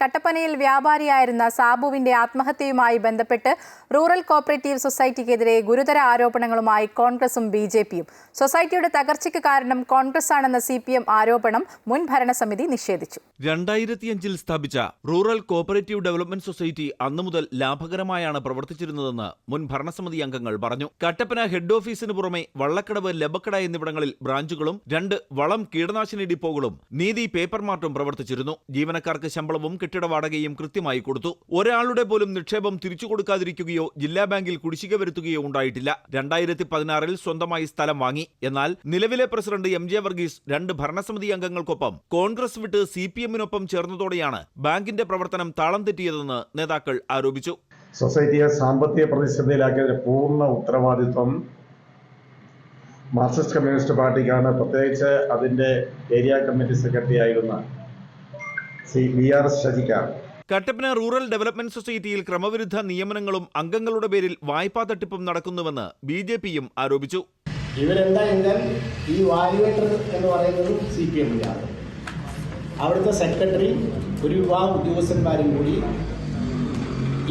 കട്ടപ്പനയിൽ വ്യാപാരിയായിരുന്ന സാബുവിന്റെ ആത്മഹത്യയുമായി ബന്ധപ്പെട്ട് rural cooperative സൊസൈറ്റിക്കെതിരെ ഗുരുതര ആരോപണങ്ങളുമായി കോൺഗ്രസും ബി ജെ പിയും. സൊസൈറ്റിയുടെ തകർച്ചയ്ക്ക് കാരണം കോൺഗ്രസ് ആണെന്ന സി പി എം ആരോപണം മുൻ ഭരണസമിതി നിഷേധിച്ചു. രണ്ടായിരത്തിയഞ്ചിൽ സ്ഥാപിച്ച റൂറൽ കോപ്പറേറ്റീവ് ഡെവലപ്മെന്റ് സൊസൈറ്റി അന്നു മുതൽ ലാഭകരമായാണ് പ്രവർത്തിച്ചിരുന്നതെന്ന് മുൻ ഭരണസമിതി അംഗങ്ങൾ പറഞ്ഞു. കട്ടപ്പന ഹെഡ് ഓഫീസിന് പുറമെ വള്ളക്കടവ് ലബക്കട എന്നിവിടങ്ങളിൽ ബ്രാഞ്ചുകളും രണ്ട് വളം കീടനാശിനി ഡിപ്പോകളും നീതി പേപ്പർ മാർട്ടും പ്രവർത്തിച്ചിരുന്നു. ജീവനക്കാർക്ക് ശമ്പളവും കെട്ടിട വാടകയും കൃത്യമായി കൊടുത്തു. ഒരാളുടെ പോലും നിക്ഷേപം തിരിച്ചു കൊടുക്കാതിരിക്കുകയോ ജില്ലാ ബാങ്കിൽ കുടിശ്ശിക വരുത്തുകയോ ഉണ്ടായിട്ടില്ല. രണ്ടായിരത്തി പതിനാറിൽ സ്വന്തമായി സ്ഥലം വാങ്ങി. എന്നാൽ നിലവിലെ പ്രസിഡന്റ് എം ജെ വർഗീസ് രണ്ട് ഭരണസമിതി അംഗങ്ങൾക്കൊപ്പം കോൺഗ്രസ് വിട്ട് സി പി എമ്മിനൊപ്പം ചേർന്നതോടെയാണ് ബാങ്കിന്റെ പ്രവർത്തനം താളം തെറ്റിയതെന്ന് നേതാക്കൾ ആരോപിച്ചു. സൊസൈറ്റിയെ സാമ്പത്തിക പ്രതിസന്ധിയിലാക്കിയതിന് പൂർണ ഉത്തരവാദിത്വം മാർക്സിസ്റ്റ് കമ്മ്യൂണിസ്റ്റ് പാർട്ടിക്കാണ്. പ്രത്യേകിച്ച് അതിന്റെ ഏരിയ കമ്മിറ്റി സെക്രട്ടറി ആയിരുന്ന ആർ കട്ടപ്പന റൂറൽ ഡെവലപ്മെന്റ് സൊസൈറ്റിയിൽ ക്രമവിരുദ്ധ നിയമനങ്ങളും അംഗങ്ങളുടെ പേരിൽ വായ്പാ തട്ടിപ്പും നടക്കുന്നുവെന്ന് ബി ജെ പിയും ആരോപിച്ചു. ഇവരെന്താ എന്നാൽ ഈ വാല്യുവേറ്റർ എന്ന് പറയുന്നത് സി പി എമ്മിലാണ് അവിടുത്തെ സെക്രട്ടറി ഒരു വിഭാഗം ഉദ്യോഗസ്ഥന്മാരും കൂടി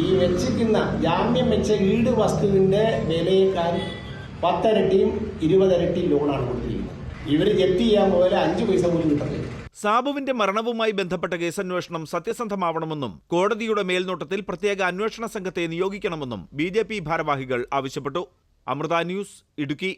ഈ വെച്ചിരിക്കുന്ന ജാമ്യം വെച്ച ഈട് വസ്തുവിന്റെ വിലയേക്കാൾ പത്തരട്ടിയും ഇരുപതരട്ടിയും ലോണാണ് കൊടുത്തിരിക്കുന്നത്. ഇവർ ജപ്തി ചെയ്യാൻ പോലെ അഞ്ച് പൈസ പോലും കിട്ടുന്നില്ല സാബുവിന്റെ മരണവുമായി ബന്ധപ്പെട്ട കേസന്വേഷണം സത്യസന്ധമാവണമെന്നും കോടതിയുടെ മേൽനോട്ടത്തിൽ പ്രത്യേക അന്വേഷണ സംഘത്തെ നിയോഗിക്കണമെന്നും ബി ജെ പി ഭാരവാഹികൾ ആവശ്യപ്പെട്ടു. അമൃത ന്യൂസ് ഇടുക്കി.